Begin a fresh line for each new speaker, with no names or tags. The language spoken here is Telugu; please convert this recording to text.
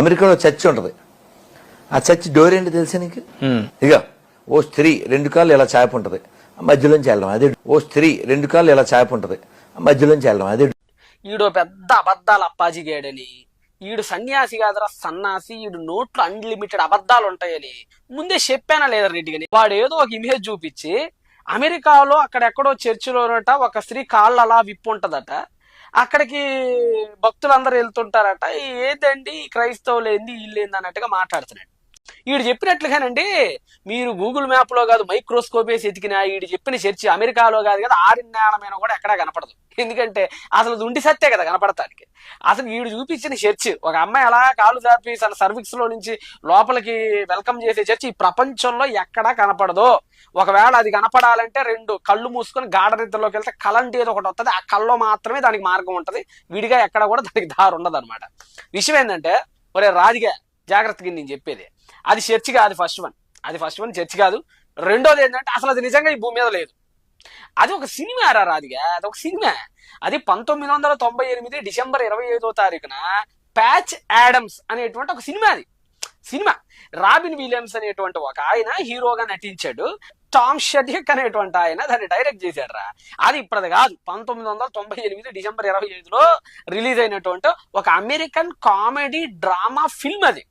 అమెరికాలో చర్చ్ ఉంటది. ఆ చర్చ్ డోర్ ఏంటి తెలుసా నీకు? ఇక ఓ స్త్రీ రెండు కాళ్ళు ఇలా చాప ఉంటది మధ్యలోంచి వెళ్ళడం అదే ఓ స్త్రీ రెండు కాళ్ళు ఇలా చాప ఉంటది మధ్యలోంచి వెళ్ళడం అదే
ఈడో పెద్ద అబద్ధాల అప్పాజిగాడని ఈడు సన్యాసి కాదురా సన్నాసి. ఈడు నోట్లో అన్లిమిటెడ్ అబద్ధాలు ఉంటాయని. ముందే చెప్పానా లేదా రెడ్డి గాని? వాడు ఏదో ఒక ఇమేజ్ చూపించి అమెరికాలో అక్కడెక్కడో చర్చిలోనట ఒక స్త్రీ కాళ్ళు అలా విప్పు ఉంటదట అక్కడికి భక్తులందరూ వెళ్తుంటారట. ఏదండి? క్రైస్తవులు ఏంది? వీళ్ళు ఏంది? అన్నట్టుగా మాట్లాడుతున్నాడు. వీడు చెప్పినట్లుగానండి మీరు గూగుల్ మ్యాప్లో కాదు మైక్రోస్కోప్ వేసి ఎతికినా వీడు చెప్పిన చర్చి అమెరికాలో కాదు కదా ఆరిన్నేల మీద కూడా ఎక్కడా కనపడదు. ఎందుకంటే అసలు ఉండి సత్తే కదా కనపడటానికి అసలు వీడు చూపించిన చర్చ్ ఒక అమ్మాయి అలా కాళ్ళు దాపి తన సర్వీక్స్లో నుంచి లోపలికి వెల్కమ్ చేసే చర్చ్ ఈ ప్రపంచంలో ఎక్కడా కనపడదు. ఒకవేళ అది కనపడాలంటే రెండు కళ్ళు మూసుకొని గాఢరిద్రలోకి వెళ్తే కలంటి ఏదో ఒకటి వస్తుంది ఆ కళ్ళలో మాత్రమే దానికి మార్గం ఉంటుంది. విడిగా ఎక్కడ కూడా దానికి దారి ఉండదు అనమాట విషయం ఏంటంటే ఒరే రాజుగా జాగ్రత్తగా నేను చెప్పేది. అది చర్చ్ కాదు ఫస్ట్ వన్. అది ఫస్ట్ వన్ చర్చ్ కాదు. రెండోది ఏంటంటే అసలు అది నిజంగా ఈ భూమి మీద లేదు. అది ఒక సినిమా రా రాదిగా అది ఒక సినిమా. అది పంతొమ్మిది వందల తొంభై ఎనిమిది డిసెంబర్ ఇరవై ఐదో తారీఖున ప్యాచ్ యాడమ్స్ అనేటువంటి ఒక సినిమా అది. సినిమా. రాబిన్ విలియమ్స్ అనేటువంటి ఒక ఆయన హీరోగా నటించాడు. టామ్ షెడ్యక్ అనేటువంటి ఆయన దాన్ని డైరెక్ట్ చేశాడు రా. అది ఇప్పటిది కాదు. పంతొమ్మిది వందల తొంభై ఎనిమిది డిసెంబర్ ఇరవై ఐదులో రిలీజ్ అయినటువంటి ఒక అమెరికన్ కామెడీ డ్రామా ఫిల్మ్ అది.